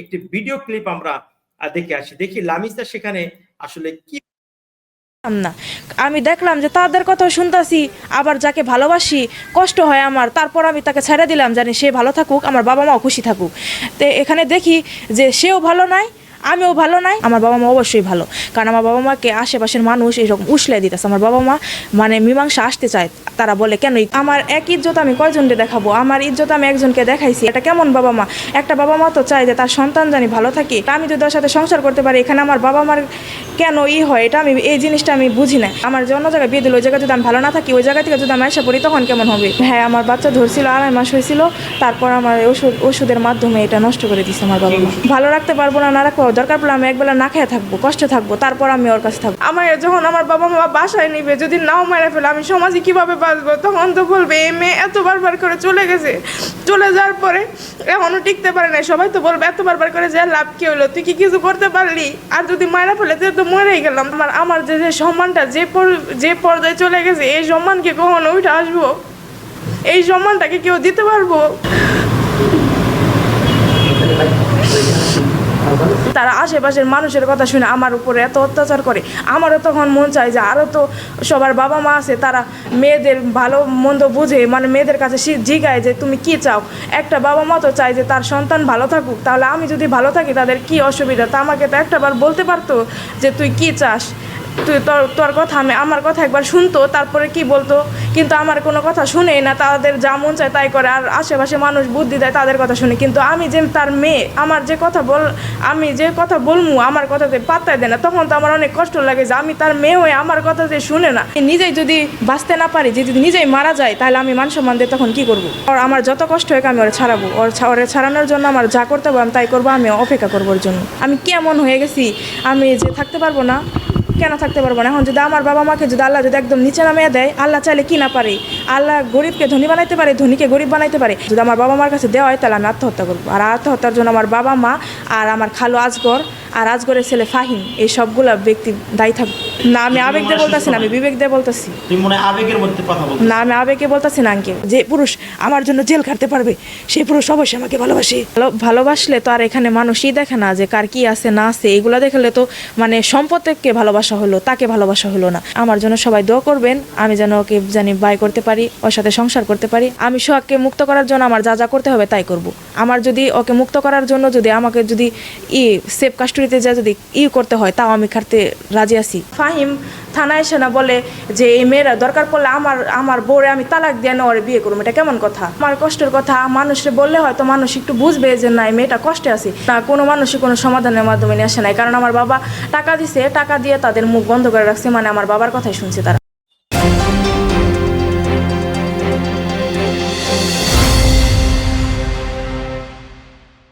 একটি video clip আমরা দেখে আসি। দেখি লামিসা সেখানে আসলে কি না। আমি দেখলাম যে তাদের কথা শুনতাছি, আবার যাকে ভালোবাসি, কষ্ট হয় আমার, তারপর আমি তাকে ছেড়ে দিলাম, জানি সে ভালো থাকুক, আমার বাবা মাও খুশি থাকুক। তো এখানে দেখি যে সেও ভালো নাই আমিও ভালো নাই, আমার বাবা মা অবশ্যই ভালো। কারণ আমার বাবা মাকে আশেপাশের মানুষ এরকম উসলে দিতেছে। আমার বাবা মা মানে মীমাংসা আসতে চায়। তারা বলে, কেন আমার এক ইজ্জত আমি কয়জনকে দেখাবো? আমার ইজ্জত আমি একজনকে দেখাইছি। এটা কেমন বাবা মা? একটা বাবা মা তো চায় যে তার সন্তান জানি ভালো থাকে। আমি যদি ওর সাথে সংসার করতে পারি, এখানে আমার বাবা মার কেন ই হয়? এটা আমি, এই জিনিসটা আমি বুঝি না। আমার যে অন্য জায়গায় বিয়ে দিল, ওই জায়গায় যদি আমি ভালো না থাকি, ওই জায়গা থেকে যদি আমি আসা পড়ি, তখন কেমন হবে? হ্যাঁ আমার বাচ্চা ধরছিল, আড়াই মাস হয়েছিল। তারপর আমার ওষুধ, ওষুধের মাধ্যমে এটা নষ্ট করে দিচ্ছে আমার বাবা মা। ভালো রাখতে পারব না না রাখব দরকার পড়লে আমি একবেলা না খেয়ে থাকব, কষ্টে থাকব, তারপর আমি ওর কাছে থাকব। আমার যখন আমার বাবা মা বাসায় নিবে, যদি নাও মেরে ফেলে, আমি সমাজে কীভাবে বাঁচবো? তখন তো বলবে, এই মেয়ে এত বারবার করে চলে গেছে। চলে যাওয়ার পরে এখনও টিকতে পারে না সবাই তো বলবে, এত বারবার করে যে লাভ কি হলো? তুই কি কিছু করতে পারলি? আর যদি মায়েরা ফেলে, তুই তো মরেই গেলাম। আমার আমার যে যে সম্মানটা যে যে পর্যায়ে চলে গেছে, এই সম্মানকে কখনো উঠে আসব? এই সম্মানটাকে কেউ দিতে পারব? তারা আশেপাশের মানুষের কথা শুনে আমার উপরে এত অত্যাচার করে। আমারও তখন মন চায় যে আরও তো সবার বাবা মা আছে, তারা মেয়েদের ভালো মন্দ বুঝে মানে মেয়েদের কাছে জিগায় যে তুমি কি চাও? একটা বাবা মা তো চায় যে তার সন্তান ভালো থাকুক। তাহলে আমি যদি ভালো থাকি তাদের কি অসুবিধা? তা আমাকে তো একটাবার বলতে পারতো যে তুই কি চাস? তুই তোর তোর কথা আমি আমার কথা একবার শুনতো, তারপরে কি বলতো? কিন্তু আমার কোনো কথা শুনেই না, তাদের যা মন চায় তাই করে, আর আশেপাশে মানুষ বুদ্ধি দেয় তাদের কথা শুনে। কিন্তু আমি যে তার মেয়ে, আমার যে কথা বল, আমি যে কথা বলমু, আমার কথাতে পাত্তাই দেয় না। তখন তো আমার অনেক কষ্ট লাগে যে আমি তার মেয়ে হয়ে আমার কথা যে শুনে না। নিজেই যদি বাঁচতে না পারি, যে যদি নিজেই মারা যায়, তাহলে আমি মান সম্মান দিয়ে তখন কি করব? আর আমার যত কষ্ট হোক আমি ওরা ছাড়াবো। ওর ওরে ছাড়ানোর জন্য আমার যা করতে হবে আমি তাই করব আমি অপেক্ষা করব ওর জন্য। আমি কেমন হয়ে গেছি, আমি যে থাকতে পারব না কেন থাকতে পারব না? এখন যদি আমার বাবা মাকে যদি আল্লাহ যদি একদম নিচে নামিয়ে দেয়, আল্লাহ চাইলে কি না পারে? আল্লাহ গরিবকে ধনী বানাইতে পারে, ধনীকে গরিব বানাইতে পারে। যদি আমার বাবা মার কাছে দেওয়া হয়, তাহলে আমি আত্মহত্যা করব। আর আত্মহত্যার জন্য আমার বাবা মা আর আমার খালো আজগর আর আজগরের ছেলে ফাহিম এই সবগুলা ব্যক্তি দায়ী থাকবে না আমি আবেগ দিয়ে বলতেছি না আমি বিবেক দিয়ে বলতেছি। তুমি আবেগের মধ্যে কথা বলছো না আমি আবেগে বলতেছি না আঙ্কে যে পুরুষ আমার জন্য জেল খাটতে পারবে সেই পুরুষ অবশ্যই আমাকে ভালোবাসে। ভালো ভালোবাসলে তো আর এখানে মানুষই দেখে না যে কার কি আছে না আছে। এগুলো দেখলে তো মানে সম্পদকে ভালোবাসা হলো তাকে ভালোবাসা হলো না। আমার জন্য সবাই দোয়া করবেন আমি যেন ওকে জানি বাই করতে পারি ওর সাথে সংসার করতে পারি। আমি সোহাগকে মুক্ত করার জন্য আমার যা যা করতে হবে তাই করব। আমার যদি ওকে মুক্ত করার জন্য যদি আমাকে যদি ই সেফ কাস্টডিতে যা যদি ই করতে হয়, তাও আমি খাটতে রাজি আছি। ফাহিম থানায় এসে না বলে যে, এই মেয়েরা দরকার পড়লে আমার আমার বউরে আমি তালাক দিয়ে না ওরে বিয়ে করব এটা কেমন কথা? আমার কষ্টের কথা। মানুষকে বললে হয়তো মানুষ একটু বুঝবে যে, না, এই মেয়েটা কষ্টে আছে। না, কোনো মানুষই কোনো সমাধানের মাধ্যমে নিয়ে আসে নাই। কারণ আমার বাবা টাকা দিছে, টাকা দিয়ে তাদের মুখ বন্ধ করে রাখছে মানে আমার বাবার কথাই শুনছে তারা।